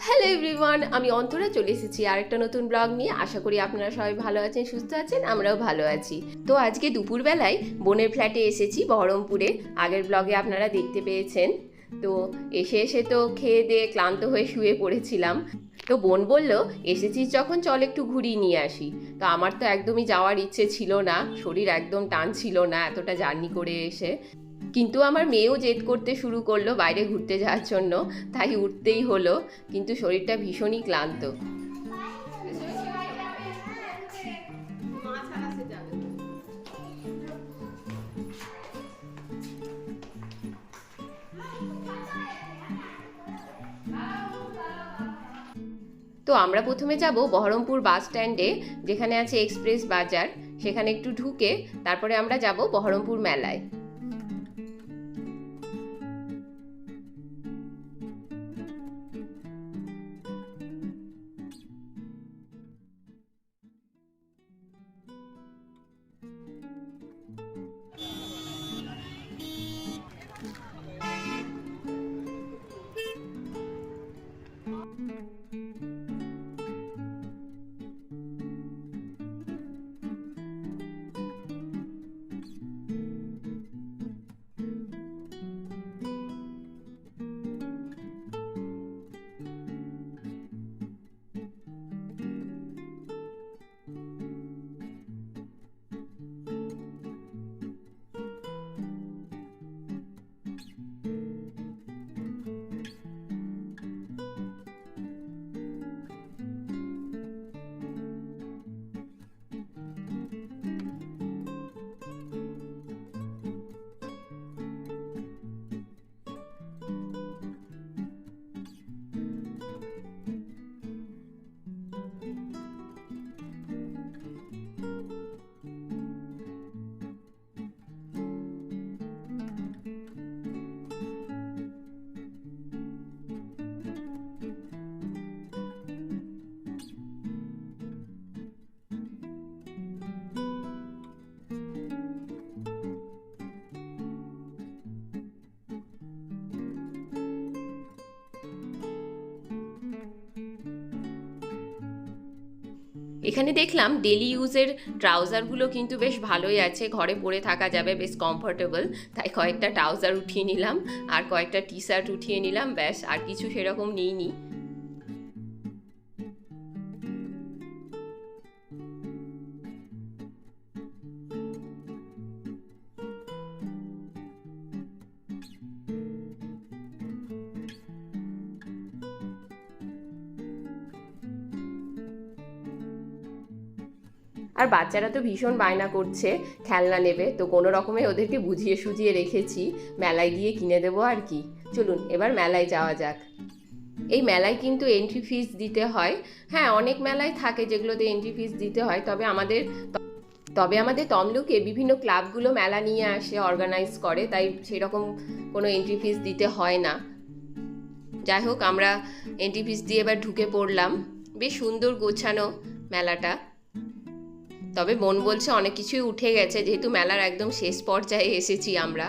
Hello everyone আমি অন্তরা চলে এসেছি আরেকটা নতুন ব্লগ নিয়ে। আশা করি আপনারা সবাই ভালো আছেন, সুস্থ আছেন, আমরাও ভালো আছি। তো আজকে দুপুরবেলায় বোনের ফ্ল্যাটে এসেছি, বহরমপুরে। আগের ব্লগে আপনারা দেখতে পেয়েছেন। তো এসে এসে তো খেয়ে দিয়ে ক্লান্ত হয়ে শুয়ে পড়েছিলাম। তো বোন বলল এসেছিস যখন, চল একটু ঘুরিয়ে নিয়ে আসি। তো আমার তো একদমই যাওয়ার ইচ্ছে ছিল না, শরীর একদম টান ছিল না এতটা জার্নি করে এসে। কিন্তু আমার মেয়েও জেদ করতে শুরু করল বাইরে ঘুরতে যাওয়ার জন্য। তাই উঠতেই হলো, কিন্তু শরীরটা ভীষণই ক্লান্ত। তো আমরা প্রথমে যাব বহরমপুর বাস স্ট্যান্ডে, যেখানে আছে এক্সপ্রেস বাজার। সেখানে একটু ঢুকে তারপরে আমরা যাব বহরমপুর মেলায়। এখানে দেখলাম ডেলি ইউজের ট্রাউজারগুলো কিন্তু বেশ ভালোই আছে। ঘরে পরে থাকা যাবে, বেশ কমফোর্টেবল তাই কয়েকটা ট্রাউজার উঠিয়ে নিলাম, আর কয়েকটা টি শার্ট উঠিয়ে নিলাম, ব্যাস, আর কিছু সেরকম নিইনি। আর বাচ্চারা তো ভীষণ বায়না করছে, খেলনা নেবে, তো কোনো রকমে ওদেরকে বুঝিয়ে সুঝিয়ে রেখেছি, মেলায় গিয়ে কিনে দেবো আর কি। চলুন, এবার মেলায় যাওয়া যাক। এই মেলায় কিন্তু এন্ট্রি ফিস দিতে হয়। হ্যাঁ অনেক মেলায় থাকে যেগুলোতে এন্ট্রি ফিস দিতে হয়, তবে আমাদের তবে আমাদের তমলুকে বিভিন্ন ক্লাবগুলো মেলা নিয়ে আসে অর্গানাইজ করে, তাই সেরকম কোনো এন্ট্রি ফিস দিতে হয় না। যাই হোক, আমরা এন্ট্রি ফিস দিয়ে এবার ঢুকে পড়লাম। বেশ সুন্দর গোছানো মেলাটা। তবে মন বলছে অনেক কিছুই উঠে গেছে যেহেতু মেলার একদম শেষ পর্যায়ে এসেছি আমরা।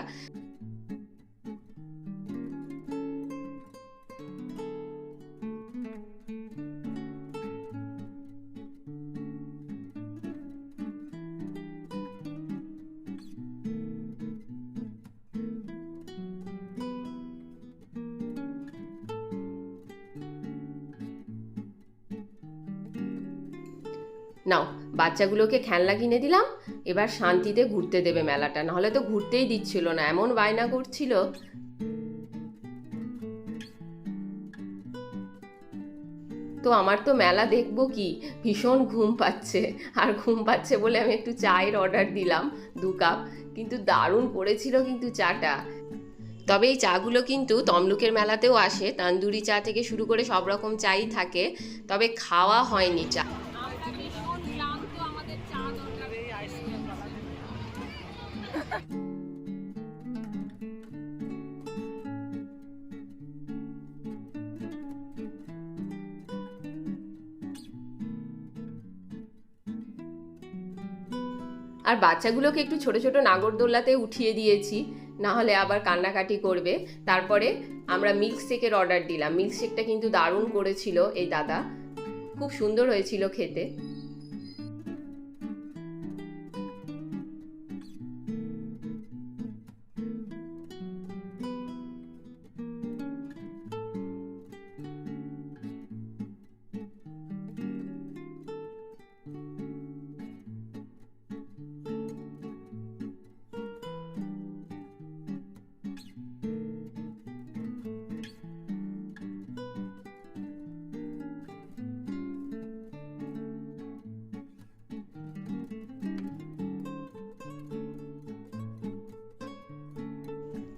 নাও, বাচ্চাগুলোকে খেলনা কিনে দিলাম, এবার শান্তিতে ঘুরতে দেবে মেলাটা। নাহলে তো ঘুরতেই দিচ্ছিল না, এমন বায়না করছিল। তো আমার তো মেলা দেখব কি, ভীষণ ঘুম পাচ্ছে। আর ঘুম পাচ্ছে বলে আমি একটু চায়ের অর্ডার দিলাম, দু কাপ। কিন্তু দারুণ পড়েছিল কিন্তু চাটা। তবে এই চাগুলো কিন্তু তমলুকের মেলাতেও আসে, তান্দুরি চা থেকে শুরু করে সব রকম চাই থাকে, তবে খাওয়া হয়নি চা। আর বাচ্চাগুলোকে একটু ছোট ছোট নাগরদোল্লাতে উঠিয়ে দিয়েছি না হলে আবার কান্নাকাটি করবে। তারপরে আমরা মিল্কশেকের অর্ডার দিলাম। মিল্কশেকটা কিন্তু দারুণ করেছিল এই দাদা। খুব সুন্দর হয়েছিল খেতে।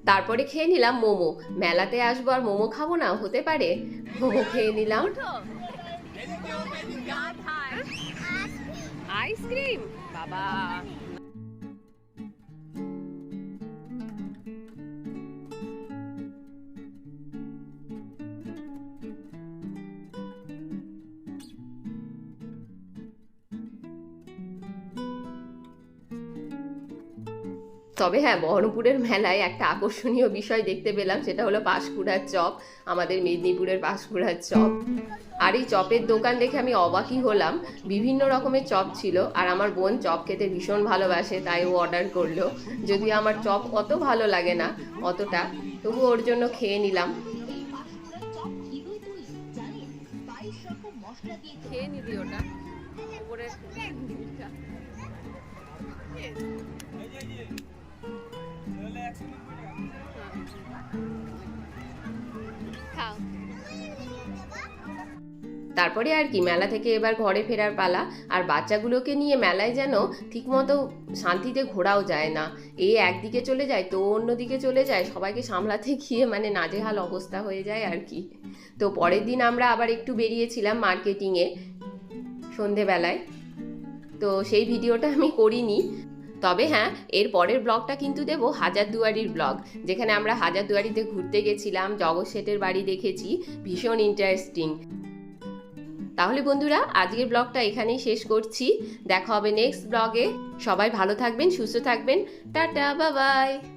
তারপরে খেয়ে নিলাম মোমো। মেলাতে আসব আর মোমো খাব না, হতে পারে। মোমো খেয়ে নিলাম। আইসক্রিম। বাবা। তবে হ্যাঁ বহরমপুরের মেলায় একটা আকর্ষণীয় বিষয় দেখতে পেলাম, সেটা হলো পাঁশকুড়ার চপ, আমাদের মেদিনীপুরের পাঁশকুড়ার চপ। আর এই চপের দোকান দেখে আমি অবাকই হলাম, বিভিন্ন রকমের চপ ছিল, আর আমার বোন চপ খেতে ভীষণ ভালোবাসে, তাই ও অর্ডার করল। যদিও আমার চপ অত ভালো লাগে না, অতটা, তবু ওর জন্য খেয়ে নিলাম। খেয়ে নিবি ওটা তারপরে আর কি, মেলা থেকে এবার ঘরে ফেরার পালা। আর বাচ্চাগুলোকে নিয়ে মেলায় যেন ঠিকমতো শান্তিতে ঘোরাও যায় না। এই একদিকে চলে যায়, তো অন্যদিকে চলে যায়, সবাইকে সামলাতে গিয়ে মানে নাজেহাল অবস্থা হয়ে যায় আর কি। তো পরের দিন আমরা আবার একটু বেরিয়েছিলাম মার্কেটিংয়ে সন্ধেবেলায়। তো সেই ভিডিওটা আমি করিনি। তবে হ্যাঁ এর পরের ব্লগটা কিন্তু দেব হাজারদুয়ারির ব্লগ। যেখানে আমরা হাজারদুয়ারিতে ঘুরতে গেছিলাম, জগৎ শেঠের বাড়ি দেখেছি, ভীষণ ইন্টারেস্টিং তাহলে বন্ধুরা, আজকের ব্লগটা এখানেই শেষ করছি। দেখা হবে নেক্সট ব্লগে। সবাই ভালো থাকবেন, সুস্থ থাকবেন। টাটা বাবাই